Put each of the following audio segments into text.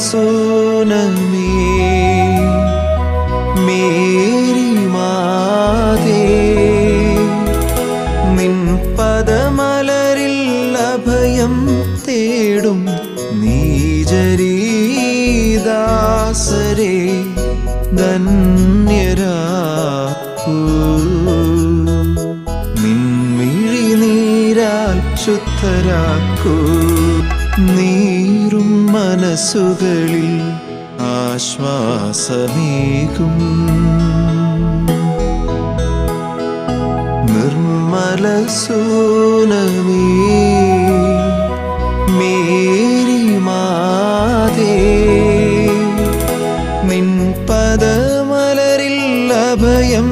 സോനമേ Mary മാതേ. നിൻ അഭയം തേടും നീജരീദാസരെ ധന്യരാ നിൻമിഴി നീരാൽ ശുദ്ധരാക്കൂ നീറും മനസ്സുകളിൽ ആശ്വാസമേകും. നിർമ്മല സോനമേ മേരി മാതേ നിൻ പദമലരിൽ അഭയം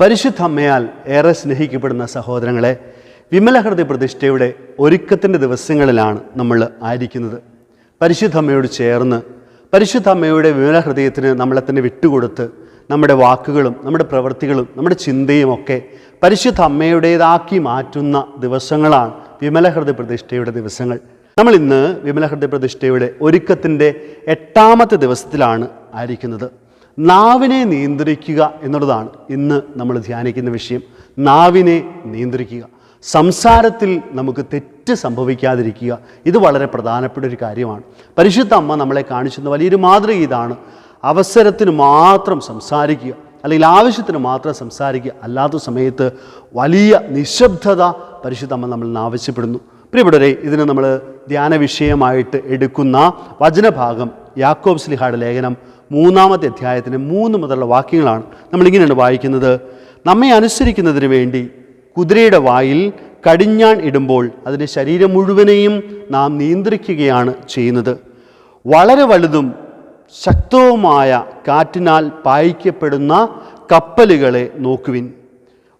പരിശുദ്ധ അമ്മയാൽ ഏറെ സ്നേഹിക്കപ്പെടുന്ന സഹോദരങ്ങളെ വിമലഹൃദയ പ്രതിഷ്ഠയുടെ ഒരുക്കത്തിന്റെ ദിവസങ്ങളിലാണ് നമ്മൾ ആയിരിക്കുന്നത്. പരിശുദ്ധ അമ്മയോട് ചേർന്ന് പരിശുദ്ധ അമ്മയുടെ വിമല ഹൃദയത്തിന് നമ്മളെ തന്നെ വിട്ടുകൊടുത്ത് നമ്മുടെ വാക്കുകളും നമ്മുടെ പ്രവൃത്തികളും നമ്മുടെ ചിന്തയും ഒക്കെ പരിശുദ്ധ അമ്മയുടേതാക്കി മാറ്റുന്ന ദിവസങ്ങളാണ് വിമലഹൃദയ പ്രതിഷ്ഠയുടെ ദിവസങ്ങൾ. നമ്മൾ ഇന്ന് വിമലഹൃദയ പ്രതിഷ്ഠയുടെ ഒരുക്കത്തിന്റെ എട്ടാമത്തെ ദിവസത്തിലാണ് ആയിരിക്കുന്നത്. നാവിനെ നിയന്ത്രിക്കുക എന്നുള്ളതാണ് ഇന്ന് നമ്മൾ ധ്യാനിക്കുന്ന വിഷയം. നാവിനെ നിയന്ത്രിക്കുക. സംസാരത്തിൽ നമുക്ക് തെറ്റ് സംഭവിക്കാതിരിക്കുക. ഇത് വളരെ പ്രധാനപ്പെട്ട ഒരു കാര്യമാണ്. പരിശുദ്ധ അമ്മ നമ്മളെ കാണിച്ചിരുന്ന വലിയൊരു മാതൃക ഇതാണ്. അവസരത്തിന് മാത്രം സംസാരിക്കുക. അല്ലെങ്കിൽ ആവശ്യത്തിന് മാത്രം സംസാരിക്കുക. അല്ലാത്ത സമയത്ത് വലിയ നിശബ്ദത പരിശുദ്ധ അമ്മ നിന്ന് ആവശ്യപ്പെടുന്നു. പ്രിയപ്പെട്ടവരെ ഇതിന് നമ്മൾ ധ്യാന വിഷയമായിട്ട് എടുക്കുന്ന വചനഭാഗം യാക്കോബ് സ്ലിഹായുടെ ലേഖനം മൂന്നാമത്തെ അധ്യായത്തിന് മൂന്ന് മുതലുള്ള വാക്യങ്ങളാണ് നമ്മളിങ്ങനെയാണ് വായിക്കുന്നത്. നമ്മെ അനുസരിക്കുന്നതിന് വേണ്ടി കുതിരയുടെ വായിൽ കടിഞ്ഞാൺ ഇടുമ്പോൾ അതിന്റെ ശരീരം മുഴുവനെയും നാം നിയന്ത്രിക്കുകയാണ് ചെയ്യുന്നത്. വളരെ വലുതും ശക്തവുമായ കാറ്റിനാൽ പായിക്കപ്പെടുന്ന കപ്പലുകളെ നോക്കുവിൻ.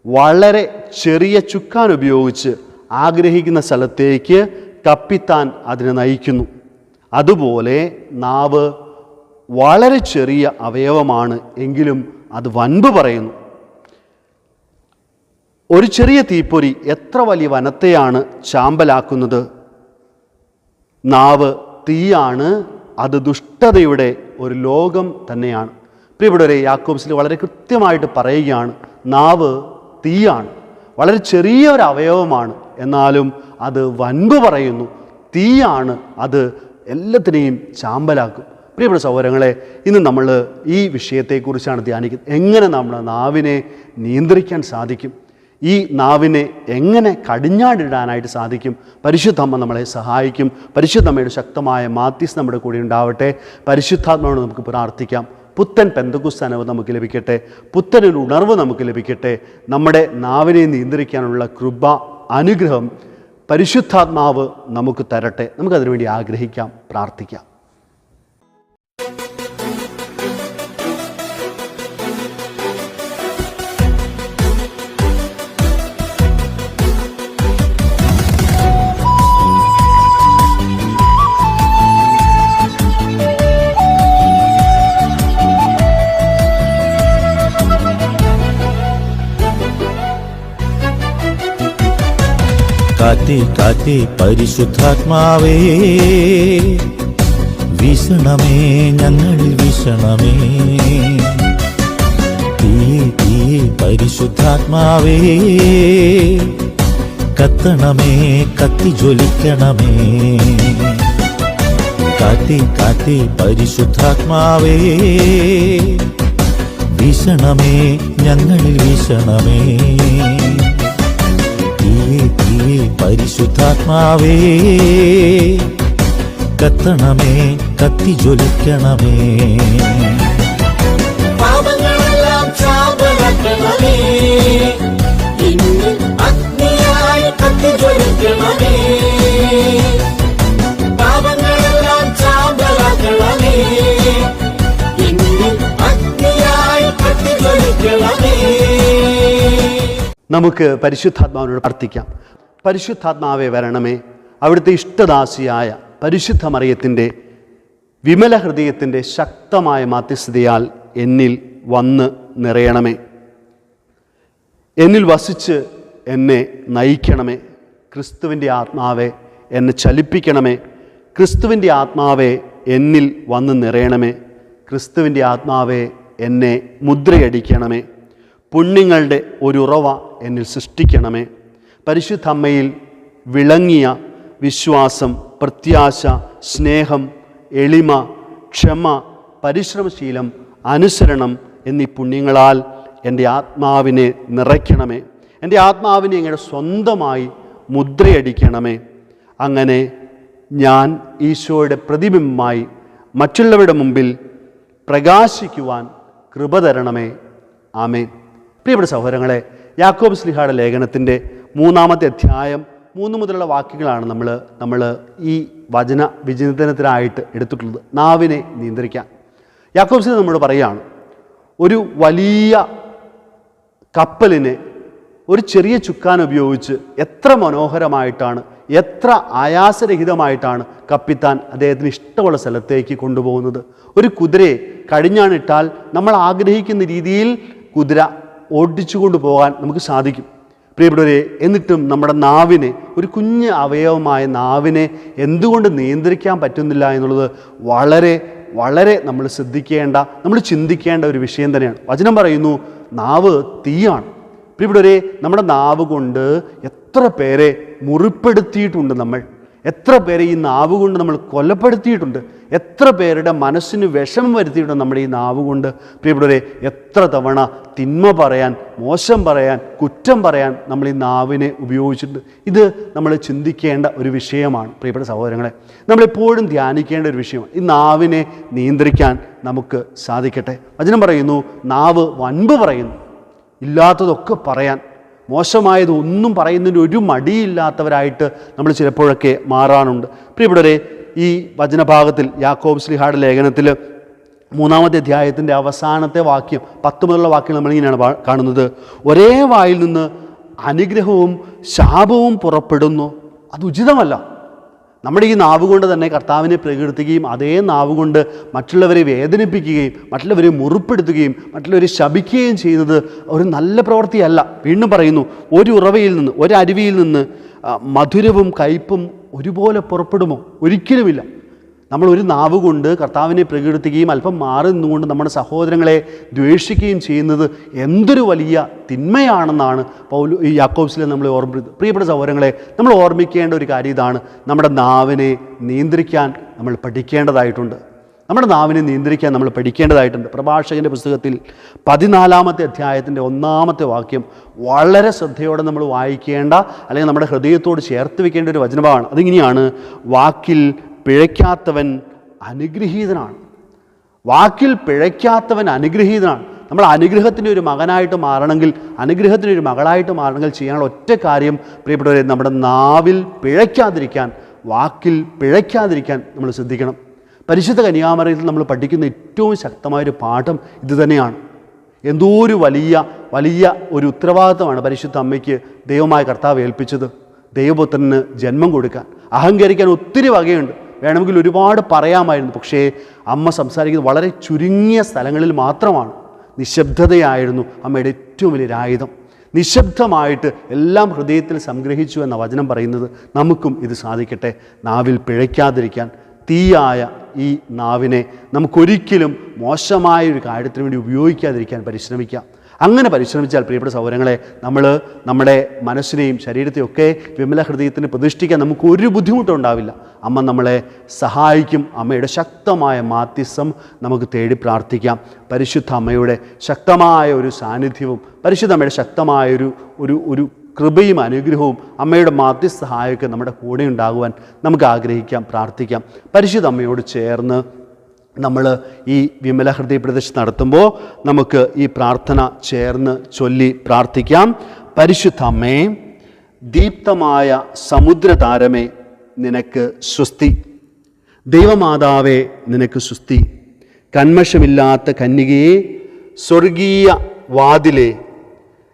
വളരെ ചെറിയ ചുക്കാൻ ഉപയോഗിച്ച് ആഗ്രഹിക്കുന്ന സ്ഥലത്തേക്ക് കപ്പിത്താൻ അതിനെ നയിക്കുന്നു. അതുപോലെ നാവ് വളരെ ചെറിയ അവയവമാണ് എങ്കിലും അത് വൻപ് പറയുന്നു. ഒരു ചെറിയ തീപ്പൊരി എത്ര വലിയ വനത്തെയാണ് ചാമ്പലാക്കുന്നത്? നാവ് തീയാണ് അത് ദുഷ്ടതയുടെ ഒരു ലോകം തന്നെയാണ്. പ്രിയപ്പെട്ടവരെ യാക്കോബ്സിൽ വളരെ കൃത്യമായിട്ട് പറയുകയാണ് നാവ് തീയാണ് വളരെ ചെറിയ ഒരു അവയവമാണ് എന്നാലും അത് വൻപ് പറയുന്നു. തീയാണ് അത് എല്ലാത്തിനെയും ചാമ്പലാക്കും. പ്രിയപ്പെട്ട സഹോദരങ്ങളെ ഇന്ന് നമ്മൾ ഈ വിഷയത്തെക്കുറിച്ചാണ് ധ്യാനിക്കുന്നത്. എങ്ങനെ നമ്മൾ നാവിനെ നിയന്ത്രിക്കാൻ സാധിക്കും? ഈ നാവിനെ എങ്ങനെ കടിഞ്ഞാടിടാനായിട്ട് സാധിക്കും? പരിശുദ്ധമ്മ നമ്മളെ സഹായിക്കും. പരിശുദ്ധമ്മയുടെ ശക്തമായ മാത്യസ് നമ്മുടെ കൂടെ ഉണ്ടാവട്ടെ. പരിശുദ്ധാത്മാവോട് നമുക്ക് പ്രാർത്ഥിക്കാം. പുത്തൻ പെന്തകുസ്ഥാനവ് നമുക്ക് ലഭിക്കട്ടെ. പുത്തനൊരു ഉണർവ് നമുക്ക് ലഭിക്കട്ടെ. നമ്മുടെ നാവിനെ നിയന്ത്രിക്കാനുള്ള കൃപ അനുഗ്രഹം പരിശുദ്ധാത്മാവ് നമുക്ക് തരട്ടെ. നമുക്കതിനുവേണ്ടി ആഗ്രഹിക്കാം പ്രാർത്ഥിക്കാം. കാത്തി കാത്തി പരിശുദ്ധാത്മാവേ. വീശണമേ ഞങ്ങളിൽ വീശണമേ. തീ തീ പരിശുദ്ധാത്മാവേ. കത്തണമേ കത്തി ജ്വലിക്കണമേ. കാത്തി കാത്തി പരിശുദ്ധാത്മാവേ. വീശണമേ ഞങ്ങളിൽ വീശണമേ. പരിശുദ്ധാത്മാവേ കത്തണമേ കത്തി ജ്വലിക്കണമേ പാപങ്ങളെല്ലാം കത്തി ജ്വലിക്കണമേ പാപങ്ങളെല്ലാം കത്തി ജ്വലിക്കണമേ നമുക്ക് പരിശുദ്ധാത്മാവിനോട് പ്രാർത്ഥിക്കാം. പരിശുദ്ധാത്മാവെ വരണമേ. അവിടുത്തെ ഇഷ്ടദാസിയായ പരിശുദ്ധ മറിയത്തിന്റെ വിമല ഹൃദയത്തിന്റെ ശക്തമായ മാധ്യസ്ഥതയാൽ എന്നിൽ വന്ന് നിറയണമേ. എന്നിൽ വസിച്ച് എന്നെ നയിക്കണമേ. ക്രിസ്തുവിന്റെ ആത്മാവെ എന്നെ ചലിപ്പിക്കണമേ. ക്രിസ്തുവിന്റെ ആത്മാവെ എന്നിൽ വന്ന് നിറയണമേ. ക്രിസ്തുവിന്റെ ആത്മാവെ എന്നെ മുദ്രയടിക്കണമേ. പുണ്യങ്ങളുടെ ഒരു ഉറവ എന്നിൽ സൃഷ്ടിക്കണമേ. പരിശുദ്ധ അമ്മയിൽ വിളങ്ങിയ വിശ്വാസം പ്രത്യാശ സ്നേഹം എളിമ ക്ഷമ പരിശ്രമശീലം അനുസരണം എന്നീ പുണ്യങ്ങളാൽ എന്റെ ആത്മാവിനെ നിറയ്ക്കണമേ. എന്റെ ആത്മാവിനെ ഇങ്ങനെ സ്വന്തമായി മുദ്രയടിക്കണമേ. അങ്ങനെ ഞാൻ ഈശോയുടെ പ്രതിബിംബമായി മറ്റുള്ളവരുടെ മുമ്പിൽ പ്രകാശിക്കുവാൻ കൃപ തരണമേ. ആമേ പ്രിയപ്പെട്ട സഹോദരങ്ങളെ യാക്കോബ് സ്ലിഹായുടെ ലേഖനത്തിന്റെ മൂന്നാമത്തെ അധ്യായം മൂന്ന് മുതലുള്ള വാക്യങ്ങളാണ് നമ്മൾ നമ്മൾ ഈ വചന വിചിന്തനത്തിനായിട്ട് എടുത്തിട്ടുള്ളത്. നാവിനെ നിയന്ത്രിക്കാൻ. യാക്കോബ് സ്ലിഹ നമ്മോട് പറയുകയാണ് ഒരു വലിയ കപ്പലിനെ ഒരു ചെറിയ ചുക്കാൻ ഉപയോഗിച്ച് എത്ര മനോഹരമായിട്ടാണ് എത്ര ആയാസരഹിതമായിട്ടാണ് കപ്പിത്താൻ അദ്ദേഹത്തിന് ഇഷ്ടമുള്ള സ്ഥലത്തേക്ക് കൊണ്ടുപോകുന്നത്? ഒരു കുതിരയെ കഴിഞ്ഞാണിട്ടാൽ നമ്മൾ ആഗ്രഹിക്കുന്ന രീതിയിൽ കുതിര ഓടിച്ചു പോകാൻ നമുക്ക് സാധിക്കും. പ്രിയപ്പെട്ടവരെ എന്നിട്ടും നമ്മുടെ നാവിനെ ഒരു കുഞ്ഞ് അവയവമായ നാവിനെ എന്തുകൊണ്ട് നിയന്ത്രിക്കാൻ പറ്റുന്നില്ല എന്നുള്ളത് വളരെ വളരെ നമ്മൾ ശ്രദ്ധിക്കേണ്ട നമ്മൾ ചിന്തിക്കേണ്ട ഒരു വിഷയം തന്നെയാണ്. വചനം പറയുന്നു നാവ് തീയാണ്. പ്രിയപ്പെട്ടവരെ നമ്മുടെ നാവ് കൊണ്ട് എത്ര പേരെ മുറിപ്പെടുത്തിയിട്ടുണ്ട് നമ്മൾ. എത്ര പേരെ ഈ നാവ് കൊണ്ട് നമ്മൾ കൊലപ്പെടുത്തിയിട്ടുണ്ട്? എത്ര പേരുടെ മനസ്സിന് വിഷമം വരുത്തിയിട്ടുണ്ട് നമ്മുടെ ഈ നാവ് കൊണ്ട്? പ്രിയപ്പെട്ടവരെ എത്ര തവണ തിന്മ പറയാൻ മോശം പറയാൻ കുറ്റം പറയാൻ നമ്മൾ ഈ നാവിനെ ഉപയോഗിച്ചിട്ടുണ്ട്? ഇത് നമ്മൾ ചിന്തിക്കേണ്ട ഒരു വിഷയമാണ് പ്രിയപ്പെട്ട സഹോദരങ്ങളെ. നമ്മളെപ്പോഴും ധ്യാനിക്കേണ്ട ഒരു വിഷയമാണ്. ഈ നാവിനെ നിയന്ത്രിക്കാൻ നമുക്ക് സാധിക്കട്ടെ. വചനം പറയുന്നു നാവ് വൻപ് പറയുന്നു. ഇല്ലാത്തതൊക്കെ പറയാൻ മോശമായത് ഒന്നും പറയുന്നതിന് ഒരു മടിയില്ലാത്തവരായിട്ട് നമ്മൾ ചിലപ്പോഴൊക്കെ മാറാനുണ്ട് പ്രിയപ്പെട്ടവരെ ഈ വചനഭാഗത്തിൽ യാക്കോബ് ശ്രീഹായുടെ ലേഖനത്തിൽ മൂന്നാമത്തെ അധ്യായത്തിന്റെ അവസാനത്തെ വാക്യം പത്ത് മുതലുള്ള വാക്യം നമ്മളിങ്ങനെയാണ് കാണുന്നത്. ഒരേ വായിൽ നിന്ന് അനുഗ്രഹവും ശാപവും പുറപ്പെടുന്നു. അത് ഉചിതമല്ല. നമ്മുടെ ഈ നാവ് കൊണ്ട് തന്നെ കർത്താവിനെ പ്രകീർത്തിക്കുകയും അതേ നാവ് കൊണ്ട് മറ്റുള്ളവരെ വേദനിപ്പിക്കുകയും മറ്റുള്ളവരെ മുറിപ്പെടുത്തുകയും മറ്റുള്ളവരെ ശപിക്കുകയും ചെയ്യുന്നത് ഒരു നല്ല പ്രവൃത്തിയല്ല. വീണ്ടും പറയുന്നു ഒരു ഉറവയിൽ നിന്ന് ഒരു അരുവിയിൽ നിന്ന് മധുരവും കയ്പും ഒരുപോലെ പുറപ്പെടുമോ? ഒരിക്കലുമില്ല. നമ്മൾ ഒരു നാവ് കൊണ്ട് കർത്താവിനെ പ്രകീർത്തിക്കുകയും അല്പം മാറി നിന്നുകൊണ്ട് നമ്മുടെ സഹോദരങ്ങളെ ദ്വേഷിക്കുകയും ചെയ്യുന്നത് എന്തൊരു വലിയ തിന്മയാണെന്നാണ് പൗലു ഈ യാക്കോബ്സിലെ നമ്മൾ ഓർമ്മിക്കുന്നത് പ്രിയപ്പെട്ട സഹോദരങ്ങളെ നമ്മൾ ഓർമ്മിക്കേണ്ട ഒരു കാര്യം ഇതാണ്. നമ്മുടെ നാവിനെ നിയന്ത്രിക്കാൻ നമ്മൾ പഠിക്കേണ്ടതായിട്ടുണ്ട്. നമ്മുടെ നാവിനെ നിയന്ത്രിക്കാൻ നമ്മൾ പഠിക്കേണ്ടതായിട്ടുണ്ട്. പ്രഭാഷകന്റെ പുസ്തകത്തിൽ പതിനാലാമത്തെ അധ്യായത്തിന്റെ ഒന്നാമത്തെ വാക്യം വളരെ ശ്രദ്ധയോടെ നമ്മൾ വായിക്കേണ്ട അല്ലെങ്കിൽ നമ്മുടെ ഹൃദയത്തോട് ചേർത്ത് വെക്കേണ്ട ഒരു വചനമാണ്. അതിങ്ങനെയാണ് വാക്കിൽ പിഴയ്ക്കാത്തവൻ അനുഗ്രഹീതനാണ്. വാക്കിൽ പിഴയ്ക്കാത്തവൻ അനുഗ്രഹീതനാണ്. നമ്മൾ അനുഗ്രഹത്തിന്റെ ഒരു മകനായിട്ട് മാറണമെങ്കിൽ അനുഗ്രഹത്തിന്റെ ഒരു മകളായിട്ട് മാറണമെങ്കിൽ ചെയ്യാനുള്ള ഒറ്റ കാര്യം പ്രിയപ്പെട്ടവരെ നമ്മുടെ നാവിൽ പിഴയ്ക്കാതിരിക്കാൻ വാക്കിൽ പിഴയ്ക്കാതിരിക്കാൻ നമ്മൾ ശ്രദ്ധിക്കണം. പരിശുദ്ധ കന്യാമറയിൽ നമ്മൾ പഠിക്കുന്ന ഏറ്റവും ശക്തമായൊരു പാഠം ഇതുതന്നെയാണ് എന്തോ ഒരു വലിയ വലിയ ഒരു ഉത്തരവാദിത്തമാണ് പരിശുദ്ധ അമ്മയ്ക്ക് ദൈവമായ കർത്താവ് ഏൽപ്പിച്ചത്. ദൈവപുത്രന് ജന്മം കൊടുക്കാൻ അഹങ്കരിക്കാൻ ഒത്തിരി വകയുണ്ട്. വേണമെങ്കിൽ ഒരുപാട് പറയാമായിരുന്നു. പക്ഷേ അമ്മ സംസാരിക്കുന്നത് വളരെ ചുരുങ്ങിയ സ്ഥലങ്ങളിൽ മാത്രമാണ്. നിശബ്ദതയായിരുന്നു അമ്മയുടെ ഏറ്റവും വലിയൊരു ആയുധം നിശബ്ദമായിട്ട് എല്ലാം ഹൃദയത്തിൽ സംഗ്രഹിച്ചു എന്ന വചനം പറയുന്നത് നമുക്കും ഇത് സാധിക്കട്ടെ. നാവിൽ പിഴയ്ക്കാതിരിക്കാൻ തീയായ ഈ നാവിനെ നമുക്കൊരിക്കലും മോശമായ ഒരു കാര്യത്തിന് വേണ്ടി ഉപയോഗിക്കാതിരിക്കാൻ പരിശ്രമിക്കാം. അങ്ങനെ പരിശ്രമിച്ചാൽ പ്രിയപ്പെട്ട സൗകര്യങ്ങളെ നമ്മൾ നമ്മുടെ മനസ്സിനെയും ശരീരത്തെയും ഒക്കെ വിമല ഹൃദയത്തിന് പ്രതിഷ്ഠിക്കാൻ നമുക്ക് ഒരു ബുദ്ധിമുട്ടും ഉണ്ടാവില്ല. അമ്മ നമ്മളെ സഹായിക്കും. അമ്മയുടെ ശക്തമായ മാധ്യസ്ഥം നമുക്ക് തേടി പ്രാർത്ഥിക്കാം. പരിശുദ്ധ അമ്മയുടെ ശക്തമായ ഒരു സാന്നിധ്യവും പരിശുദ്ധ അമ്മയുടെ ശക്തമായൊരു ഒരു ഒരു കൃപയും അനുഗ്രഹവും അമ്മയുടെ മാധ്യസ്ഥ സഹായമൊക്കെ നമ്മുടെ കൂടെ ഉണ്ടാകുവാൻ നമുക്ക് ആഗ്രഹിക്കാം പ്രാർത്ഥിക്കാം. പരിശുദ്ധ അമ്മയോട് ചേർന്ന് നമ്മൾ ഈ വിമല ഹൃദയ നടത്തുമ്പോൾ നമുക്ക് ഈ പ്രാർത്ഥന ചേർന്ന് ചൊല്ലി പ്രാർത്ഥിക്കാം. പരിശുദ്ധ അമ്മേ ദീപ്തമായ സമുദ്രതാരമേ നിനക്ക് സ്വസ്തി. ദൈവമാതാവേ നിനക്ക് സ്വസ്തി. കന്മഷമില്ലാത്ത കന്യകയെ സ്വർഗീയ വാതിലെ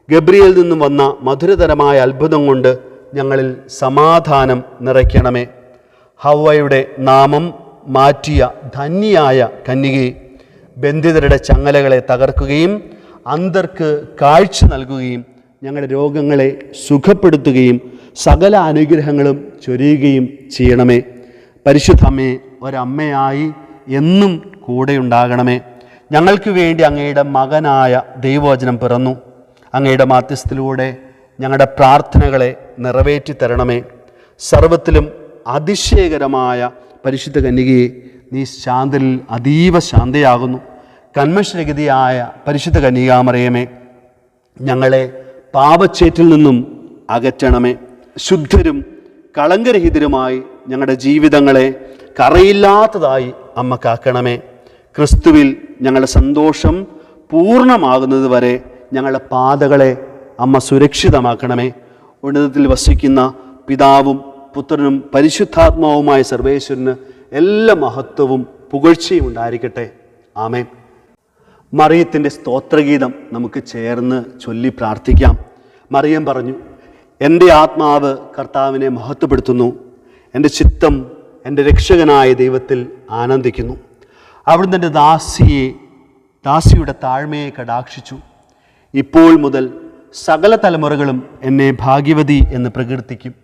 ഗബ്രിയിൽ നിന്നും വന്ന മധുരതരമായ അത്ഭുതം കൊണ്ട് ഞങ്ങളിൽ സമാധാനം നിറയ്ക്കണമേ. ഹവയുടെ നാമം മാറ്റിയ ധന്യായ കന്യകെ ബന്ധിതരുടെ ചങ്ങലകളെ തകർക്കുകയും അന്തർക്ക് കാഴ്ച നൽകുകയും ഞങ്ങളുടെ രോഗങ്ങളെ സുഖപ്പെടുത്തുകയും സകല അനുഗ്രഹങ്ങളും ചൊരിയുകയും ചെയ്യണമേ. പരിശുദ്ധമ്മേ ഒരമ്മയായി എന്നും കൂടെയുണ്ടാകണമേ. ഞങ്ങൾക്ക് വേണ്ടി അങ്ങയുടെ മകനായ ദൈവവചനം പിറന്നു. അങ്ങയുടെ മാധ്യസ്ഥത്തിലൂടെ ഞങ്ങളുടെ പ്രാർത്ഥനകളെ നിറവേറ്റി തരണമേ സർവത്തിലും അതിശയകരമായ പരിശുദ്ധ കന്യകയെ നീ ശാന്തരിൽ അതീവ ശാന്തയാകുന്നു. കന്മഷരഗതിയായ പരിശുദ്ധ കന്യകാമറിയമേ ഞങ്ങളെ പാപച്ചേറ്റിൽ നിന്നും അകറ്റണമേ. ശുദ്ധരും കളങ്കരഹിതരുമായി ഞങ്ങളുടെ ജീവിതങ്ങളെ കറയില്ലാത്തതായി അമ്മ കാക്കണമേ. ക്രിസ്തുവിൽ ഞങ്ങളുടെ സന്തോഷം പൂർണമാകുന്നത് വരെ ഞങ്ങളുടെ പാതകളെ അമ്മ സുരക്ഷിതമാക്കണമേ. ഉന്നതത്തിൽ വസിക്കുന്ന പിതാവും പുത്രനും പരിശുദ്ധാത്മാവുമായ സർവേശ്വരന് എല്ലാ മഹത്വവും പുകഴ്ചയും ഉണ്ടായിരിക്കട്ടെ. ആമേൻ. മറിയത്തിന്റെ സ്തോത്രഗീതം നമുക്ക് ചേർന്ന് ചൊല്ലി പ്രാർത്ഥിക്കാം. മറിയം പറഞ്ഞു എന്റെ ആത്മാവ് കർത്താവിനെ മഹത്വപ്പെടുത്തുന്നു. എന്റെ ചിത്തം എന്റെ രക്ഷകനായ ദൈവത്തിൽ ആനന്ദിക്കുന്നു. അവിടുന്ന് എന്റെ ദാസിയെ ദാസിയുടെ താഴ്മയെ കടാക്ഷിച്ചു. ഇപ്പോൾ മുതൽ സകല തലമുറകളും എന്നെ ഭാഗ്യവതി എന്ന് പ്രകീർത്തിക്കും.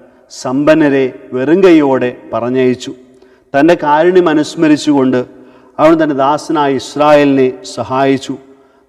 സമ്പന്നരെ വെറുങ്കൈയോടെ പറഞ്ഞയച്ചു. തന്റെ കാരുണ്യം അനുസ്മരിച്ചുകൊണ്ട് അവൻ തന്റെ ദാസനായ ഇസ്രായേലിനെ സഹായിച്ചു.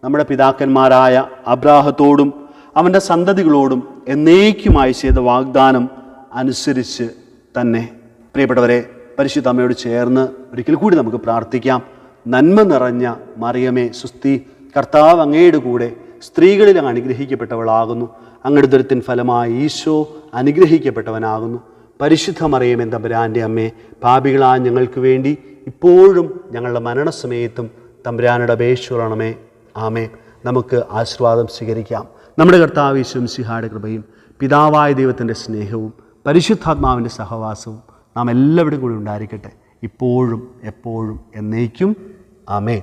നമ്മുടെ പിതാക്കന്മാരായ അബ്രാഹത്തോടും അവന്റെ സന്തതികളോടും എന്നേക്കുമായി ചെയ്ത വാഗ്ദാനം അനുസരിച്ച് തന്നെ. പ്രിയപ്പെട്ടവരെ പരിശുദ്ധ അമ്മയോട് ചേർന്ന് ഒരിക്കൽ കൂടി നമുക്ക് പ്രാർത്ഥിക്കാം. നന്മ നിറഞ്ഞ മറിയമേ സുസ്തി കർത്താവ് അങ്ങയുടെ കൂടെ സ്ത്രീകളിൽ അങ്ങ് അനുഗ്രഹിക്കപ്പെട്ടവളാകുന്നു. അങ്ങയുടെ ദുരത്തിൻ ഫലമായി ഈശോ അനുഗ്രഹിക്കപ്പെട്ടവനാകുന്നു. പരിശുദ്ധ മറിയമേ തമ്പുരാന്റെ അമ്മേ പാപികളാ ഞങ്ങൾക്ക് വേണ്ടി ഇപ്പോഴും ഞങ്ങളുടെ മരണസമയത്തും തമ്പുരാനുടെ അപേക്ഷണമേ ആമേ നമുക്ക് ആശീർവാദം സ്വീകരിക്കാം. നമ്മുടെ കർത്താവ് സിഹാടെ കൃപയും പിതാവായ ദൈവത്തിന്റെ സ്നേഹവും പരിശുദ്ധാത്മാവിന്റെ സഹവാസവും നാം എല്ലാവരും കൂടി ഉണ്ടായിരിക്കട്ടെ. ഇപ്പോഴും എപ്പോഴും എന്നേക്കും. ആമേ